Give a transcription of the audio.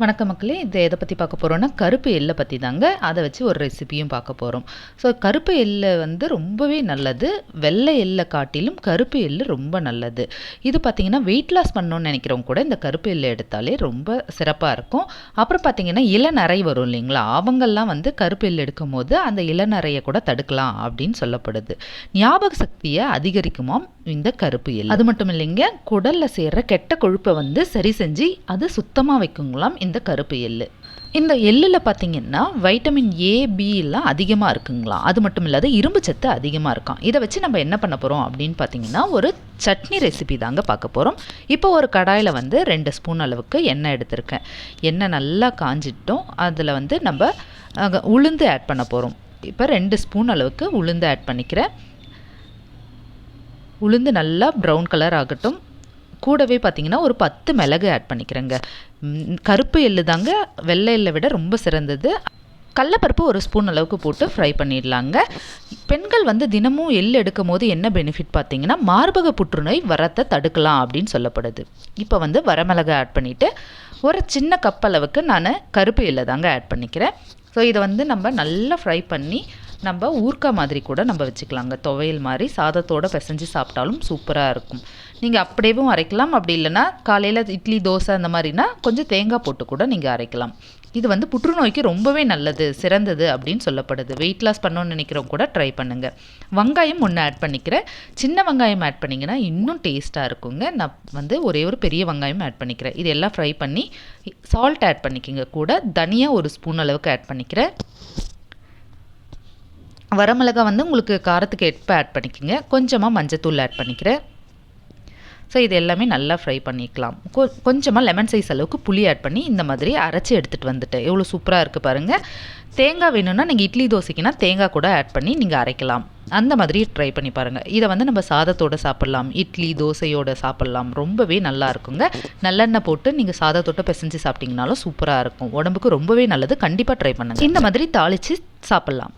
வணக்க மக்களே இது எதை பற்றி பார்க்க போகிறோன்னா கருப்பு எள்ளை பற்றி தாங்க அதை வச்சு ஒரு ரெசிபியும் பார்க்க போகிறோம் ஸோ கருப்பு எள்ளை வந்து ரொம்பவே நல்லது. வெள்ளை எள்ளை காட்டிலும் கருப்பு எள்ளு ரொம்ப நல்லது. இது பார்த்திங்கன்னா வெயிட் லாஸ் பண்ணணும்னு நினைக்கிறவங்க கூட இந்த கருப்பு எள்ளை எடுத்தாலே ரொம்ப சிறப்பாக இருக்கும். அப்புறம் பார்த்திங்கன்னா இளநரை வரும் இல்லைங்களா? அவங்கெல்லாம் வந்து கருப்பு எள்ளு எடுக்கும் போது அந்த இளநரையை கூட தடுக்கலாம் அப்படின்னு சொல்லப்படுது. ஞாபக சக்தியை அதிகரிக்குமாம் இந்த கருப்பு எள் அது மட்டும் இல்லைங்க குடலில் சேர்கிற கெட்ட கொழுப்பை வந்து சரி செஞ்சு அது சுத்தமாக வைக்குங்களாம் இந்த கருப்பு எள்ளு. இந்த எள்ளில் பார்த்தீங்கன்னா வைட்டமின் ஏ பிலாம் அதிகமாக இருக்குங்களா? அது மட்டும் இல்லாத இரும்பு சத்து அதிகமாக இருக்கான் இதை வச்சு நம்ம என்ன பண்ண போகிறோம் அப்படின்னு பார்த்தீங்கன்னா ஒரு சட்னி ரெசிபி தாங்க பார்க்க போகிறோம் இப்போ ஒரு கடாயில் வந்து ரெண்டு ஸ்பூன் அளவுக்கு எண்ணெய் எடுத்திருக்கேன். எண்ணெய் நல்லா காஞ்சிட்டோம். அதில் வந்து நம்ம உளுந்து ஆட் பண்ண போகிறோம் இப்போ ரெண்டு ஸ்பூன் அளவுக்கு உளுந்து ஆட் பண்ணிக்கிறேன். உளுந்து நல்லா ப்ரௌன் கலர் ஆகட்டும். கூடவே பார்த்தீங்கன்னா ஒரு பத்து மிளகு ஆட் பண்ணிக்கிறேங்க. கருப்பு எள்ளு தாங்க வெள்ளை எள்ளை விட ரொம்ப சிறந்தது. கடலப்பருப்பு ஒரு ஸ்பூன் அளவுக்கு போட்டு ஃப்ரை பண்ணிடலாங்க. பெண்கள் வந்து தினமும் எள் எடுக்கும் போது என்ன பெனிஃபிட் பார்த்தீங்கன்னா மார்பக புற்றுநோய் வரத்தை தடுக்கலாம் அப்படின்னு சொல்லப்படுது. இப்போ வந்து வரமிளகை ஆட் பண்ணிவிட்டு ஒரு சின்ன கப் அளவுக்கு நான் கருப்பு எள்ளை தாங்க ஆட் பண்ணிக்கிறேன். ஸோ இதை வந்து நம்ம நல்லா ஃப்ரை பண்ணி நம்ம ஊர்க்கா மாதிரி கூட நம்ம வச்சுக்கலாங்க. துவையல் மாதிரி சாதத்தோட பிசைஞ்சு சாப்பிட்டாலும் சூப்பராக இருக்கும். நீங்கள் அப்படியேவும் அரைக்கலாம். அப்படி இல்லைன்னா காலையில் இட்லி தோசை அந்த மாதிரினா கொஞ்சம் தேங்காய் போட்டு கூட நீங்கள் அரைக்கலாம். இது வந்து புற்றுநோய்க்கு ரொம்பவே நல்லது சிறந்தது அப்படின்னு சொல்லப்படுது. வெயிட் லாஸ் பண்ணணும்னு நினைக்கிறவங்க கூட ட்ரை பண்ணுங்கள் வெங்காயம் ஒன்று ஆட் பண்ணிக்கிறேன். சின்ன வெங்காயம் ஆட் பண்ணிங்கன்னா இன்னும் டேஸ்ட்டாக இருக்குங்க. நான் வந்து ஒரே ஒரு பெரிய வெங்காயம் ஆட் பண்ணிக்கிறேன். இது எல்லாம் ஃப்ரை பண்ணி சால்ட் ஆட் பண்ணிக்கோங்க. கூட தனியாக ஒரு ஸ்பூன் அளவுக்கு ஆட் பண்ணிக்கிறேன். வரமிளகா வந்து உங்களுக்கு காரத்துக்கு ஏற்ப ஆட் பண்ணிக்கோங்க. கொஞ்சமாக மஞ்சத்தூள் ஆட் பண்ணிக்கிறேன். ஸோ இது எல்லாமே நல்லா ஃப்ரை பண்ணிக்கலாம். கொ கொஞ்சமாக லெமன் சைஸ் அளவுக்கு புளி ஆட் பண்ணி இந்த மாதிரி அரைச்சி எடுத்துகிட்டு வந்துட்டேன். எவ்வளோ சூப்பராக இருக்குது பாருங்கள் தேங்காய் வேணும்னா நீங்கள் இட்லி தோசைக்குனா தேங்காய் கூட ஆட் பண்ணி நீங்கள் அரைக்கலாம். அந்த மாதிரி ட்ரை பண்ணி பாருங்கள் இதை வந்து நம்ம சாதத்தோட சாப்பிட்லாம். இட்லி தோசையோடு சாப்பிட்லாம். ரொம்பவே நல்லா இருக்குங்க. நல்லெண்ணெய் போட்டு நீங்கள் சாதத்தோட்ட பிசைஞ்சு சாப்பிட்டிங்கனாலும் சூப்பராக இருக்கும். உடம்புக்கு ரொம்பவே நல்லது. கண்டிப்பாக ட்ரை பண்ணுங்கள் இந்த மாதிரி தாளித்து சாப்பிட்லாம்.